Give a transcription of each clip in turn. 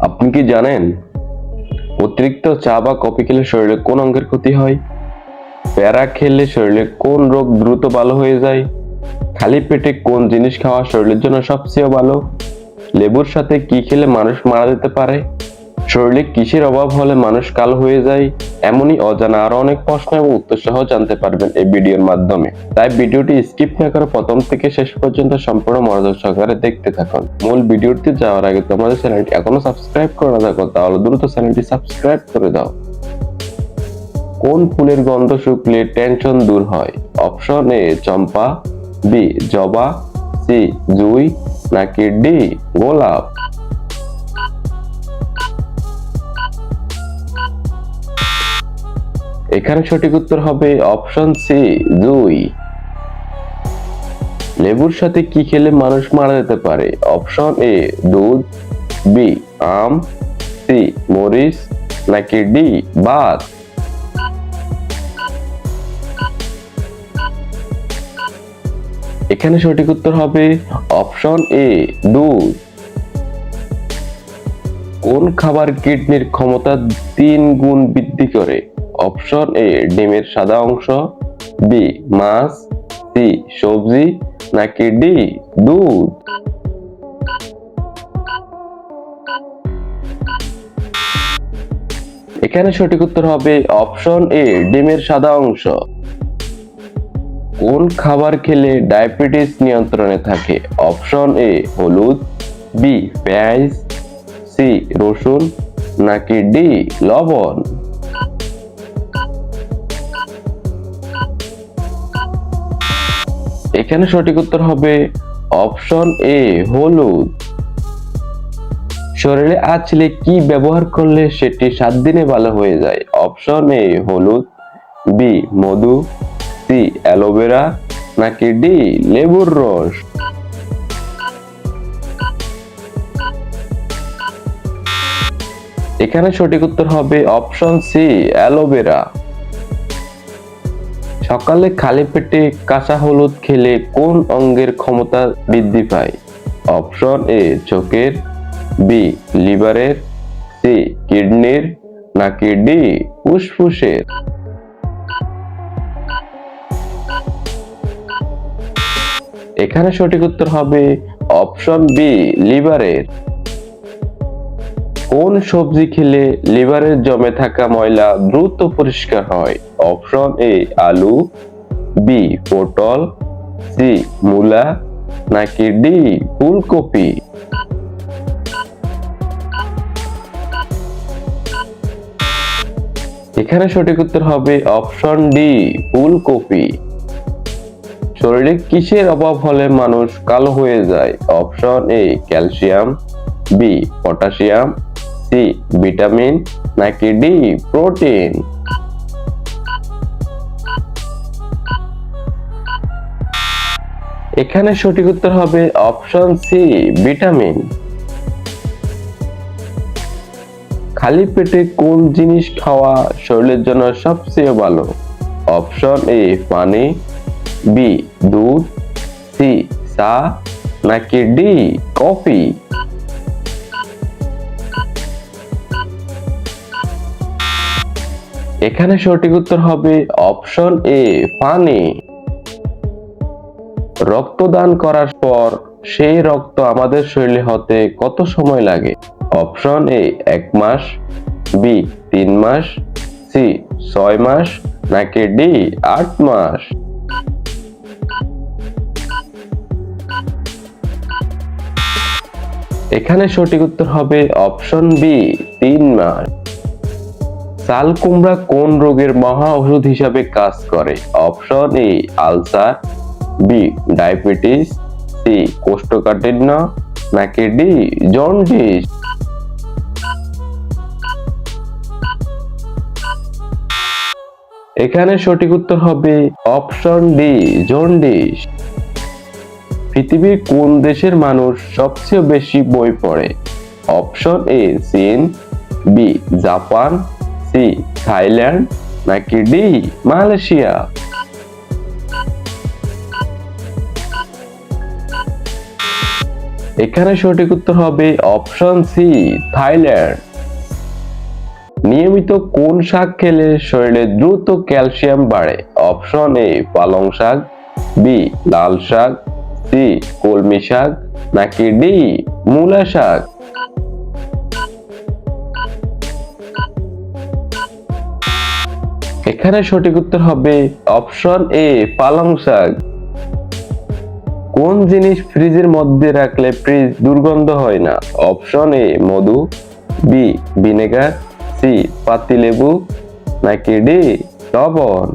আপনি কি জানেন, অতিরিক্ত চা বা কফি খেলে শরীরে কোন অঙ্গের ক্ষতি হয়? প্যারা খেলে শরীরে কোন রোগ দ্রুত ভালো হয়ে যায়? খালি পেটে কোন জিনিস খাওয়া শরীরের জন্য সবচেয়ে ভালো? লেবুর সাথে কি খেলে মানুষ মারা যেতে পারে? শরীরে কিসের অভাব হলে মানুষ কাল হয়ে যায়, এমনই অজানা আরও অনেক প্রশ্ন এবং উত্তর সহ জানতে পারবেন এই ভিডিওর মাধ্যমে। তাই ভিডিওটি স্কিপ না করে প্রথম থেকে শেষ পর্যন্ত সম্পূর্ণ মনোযোগ সহকারে দেখতে থাকুন। মূল ভিডিওটি যাওয়ার আগে তোমাদের চ্যানেলটি এখনও সাবস্ক্রাইব করে না থাকো, তাহলে দ্রুত চ্যানেলটি সাবস্ক্রাইব করে দাও। কোন ফুলের গন্ধ শুকলে টেনশন দূর হয়? অপশন এ, চম্পা, বি, জবা, সি, জুই, নাকি ডি, গোলাপ? এখানে সঠিক উত্তর হবে অপশন সি জুই লেবুর সাথে কি খেলে মানুষ মারা যেতে পারে? অপশন এ, দুধ, বি, আম, সি, মরিচ, নাকি ডি বাত এখানে সঠিক উত্তর হবে অপশন এ, দুধ। কোন খাবার কিডনির ক্ষমতা তিন গুণ বৃদ্ধি করে? অপশন এ, ডিমের সাদা অংশ, বি, মাছ, সি, সবজি, নাকি ডি, দুধ? এখানে সঠিক উত্তর হবে অপশন এ, ডিমের সাদা অংশ। কোন খাবার খেলে ডায়াবেটিস নিয়ন্ত্রণে থাকে? অপশন এ, হলুদ, বি, পেঁয়াজ, সি, রসুন, নাকি ডি, লবণ? এখানে সঠিক উত্তর হবে অপশন এ, হলুদ। শরীরে আছলে কি ব্যবহার করলে সেটি সাত দিনে ভালো হয়ে যায়? অপশন এ, হলুদ। বি, মধু। C, aloe vera. নাকি ডি, লেবুর রস? এখানে সঠিক উত্তর হবে অপশন সি, অ্যালোভেরা। সকালে খালি পেটে কাঁচা হলুদ খেলে কোন অঙ্গের ক্ষমতা বৃদ্ধি পায়? অপশন এ, চোখের, বি, লিভারের, সি, কিডনির, নাকি ডি, ফুসফুসের? এখানে সঠিক উত্তর হবে অপশন বি, লিভারের। কোন সবজি খেলে লিভারের জমে থাকা ময়লা দ্রুত পরিষ্কার হয়? অপশন এ, আলু, বি, পটল, সি, মূলা, নাকি ডি, ফুলকপি? এখানে সঠিক উত্তর হবে অপশন ডি, ফুলকপি। শরীরে কিসের অভাব হলে মানুষ কালো হয়ে যায়? Option A, calcium, B, potassium C, vitamin, নাকি ডি, প্রোটিন? এখানে সঠিক উত্তর হবে অপশন সি, ভিটামিন। খালি পেটে কোন জিনিস খাওয়া শরীরের জন্য সবচেয়ে ভালো? অপশন এ, পানি, বি, দুধ, সি, চা, নাকি ডি, কফি? এখানে সঠিক উত্তর হবে অপশন এ, পানি। রক্তদান করার পর সেই রক্ত আমাদের শরীরে হতে কত সময় লাগে? অপশন এ, এক মাস, বি, তিন মাস, সি, ছয় মাস, নাকি ডি, আট মাস? এখানে সঠিক উত্তর হবে অপশন বি, তিন মাস। চাল কুমড়া কোন রোগের মহা ওষুধ হিসাবে কাজ করে? Option A, ulcer, B, diabetes, C, কোষ্ঠকাঠিন্য, নাকি ডি, জন্ডিস? এখানে সঠিক উত্তর হবে অপশন ডি, জন্ডিস। পৃথিবীর কোন দেশের মানুষ সবচেয়ে বেশি বই পড়ে? অপশন এ, চীন, বি, জাপান সি, থাইল্যান্ড নাকি ডি, মালয়েশিয়া? এখানে সঠিক উত্তর হবে অপশন সি, থাইল্যান্ড। নিয়মিত কোন শাক খেলে শরীরে দ্রুত ক্যালসিয়াম বাড়ে? অপশন এ, পালং শাক, বি, লাল শাক, সি, কলমি শাক, নাকি ডি, মূলা শাক? এখানে সঠিক উত্তর হবে অপশন এ, পালং শাক। কোন জিনিস ফ্রিজের মধ্যে রাখলে ফ্রিজ দুর্গন্ধ হয় না? অপশন এ, মধু, বি, ভিনেগার, সি, পাতিলেবু, নাকি ডি, লবণ?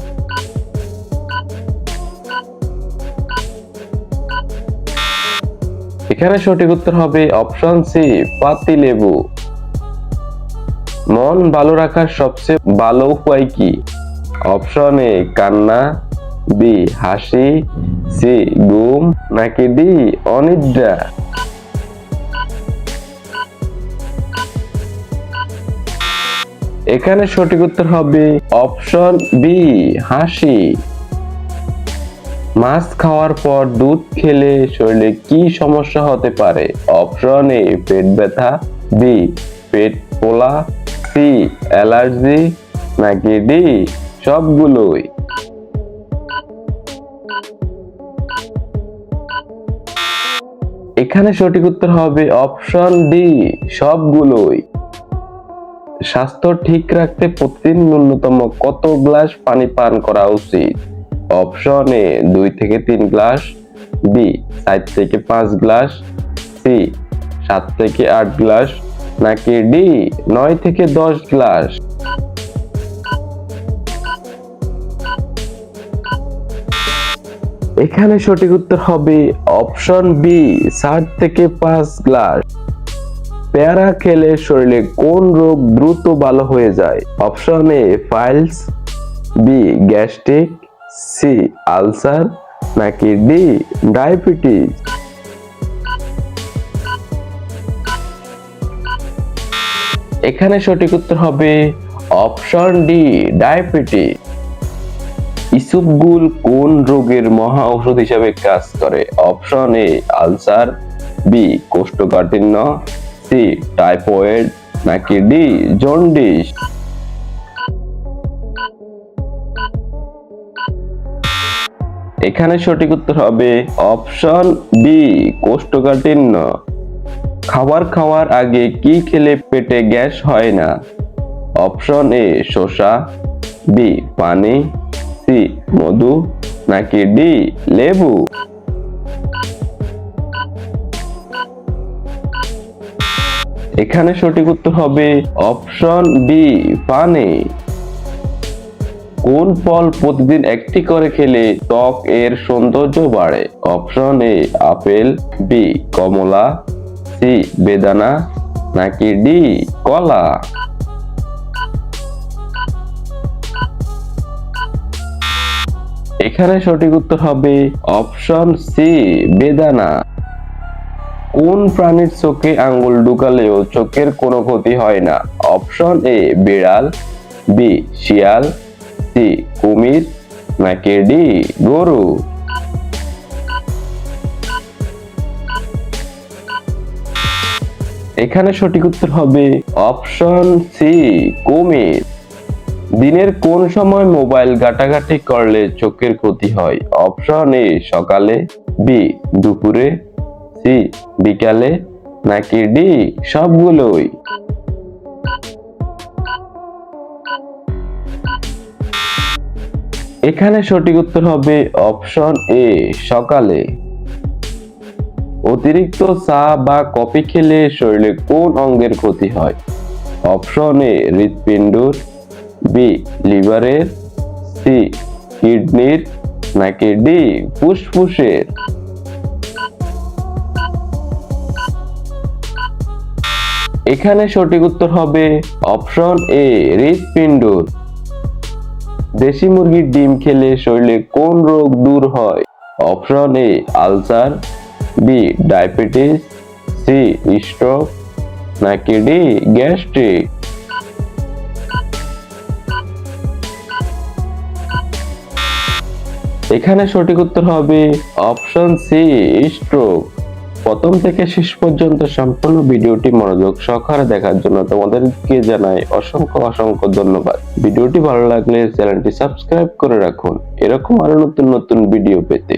এখানে সঠিক উত্তর হবে অপশন সি, পাতিলেবু। মন ভালো রাখার সবচেয়ে ভালো উপায় কি? অপশন এ, কান্না বি হাসি সি ঘুম নাকি ডি অনিদ্রা? এখানে সঠিক উত্তর হবে অপশন বি হাসি। মাছ খাওয়ার পর দুধ খেলে শরীরে কি সমস্যা হতে পারে? অপশন এ, পেট ব্যথা বি পেট ফোলা সি অ্যালার্জি, নাকি ডি সবগুলোই। এখানে সঠিক উত্তর হবে অপশন ডি, সবগুলোই। স্বাস্থ্য ঠিক রাখতে প্রতিদিন ন্যূনতম কত গ্লাস পানি পান করা উচিত? অপশন এ, দুই থেকে তিন গ্লাস, বি, চার থেকে পাঁচ গ্লাস, সি, সাত থেকে আট গ্লাস, নাকি ডি, নয় থেকে দশ গ্লাস? এখানে সঠিক উত্তর হবে অপশন বি ষাট থেকে পাঁচ গ্লাস। পেয়ারা খেলে শরীরে কোন রোগ দ্রুত ভালো হয়ে যায়? Option A piles B gastric C ulcer নাকি ডি ডায়াবেটিস এখানে সঠিক উত্তর হবে অপশন ডি ডায়াবেটিস ইসুপগুল কোন রোগের মহা ঔষধ হিসাবে কাজ করে? অপশন এ, আলসার, বি, কোষ্ঠকাঠিন্য, সি, টাইফয়েড, নাকি ডি, জন্ডিস? এখানে সঠিক উত্তর হবে অপশন বি, কোষ্ঠকাঠিন্য। খাবার খাওয়ার আগে কি খেলে পেটে গ্যাস হয় না? অপশন এ, শসা, বি, পানি সি মধু নাকি ডি, লেবু? এখানে সঠিক উত্তর হবে অপশন বি পানি। কোন ফল প্রতিদিন একটি করে খেলে ত্বক এর সৌন্দর্য বাড়ে? অপশন এ, আপেল বি কমলা সি বেদানা, নাকি ডি কলা? এখানে সঠিক উত্তর হবে অপশন সি, বেদানা। কোন প্রাণীর চোখে আঙ্গুল ঢুকালেও চোখের কোনো ক্ষতি হয় না? অপশন এ, বিড়াল, বি, শিয়াল, সি, কুমির, নাকি ডি, গরু? এখানে সঠিক উত্তর হবে অপশন সি, কুমির। দিনের কোন সময় মোবাইল ঘাটাঘাটি করলে চোখের ক্ষতি হয়? অপশন এ, সকালে, বি, দুপুরে, সি, বিকালে, নাকি ডি, সবগুলোই? এখানে সঠিক উত্তর হবে অপশন এ, সকালে। অতিরিক্ত চা বা কফি খেলে শরীরে কোন অঙ্গের ক্ষতি হয়? অপশন এ, হৃৎপিণ্ডর বি লিভারের সি কিডনির নাকি ডি ফুসফুসের? এখানে সঠিক উত্তর হবে অপশন এ হৃৎপিণ্ডর। দেশি মুরগির ডিম খেলে শরীরে কোন রোগ দূর হয়? Option A ulcer. B diabetes. C stroke. নাকি ডি গ্যাস্ট্রিক। এখানে সঠিক উত্তর হবে অপশন সি স্ট্রোক প্রথম থেকে শেষ পর্যন্ত সম্পূর্ণ ভিডিওটি মনোযোগ সহকারে দেখার জন্য তোমাদেরকে জানাই অসংখ্য অসংখ্য ধন্যবাদ। ভিডিওটি ভালো লাগলে চ্যানেলটি সাবস্ক্রাইব করে রাখুন। এরকম আরও নতুন নতুন ভিডিও পেতে।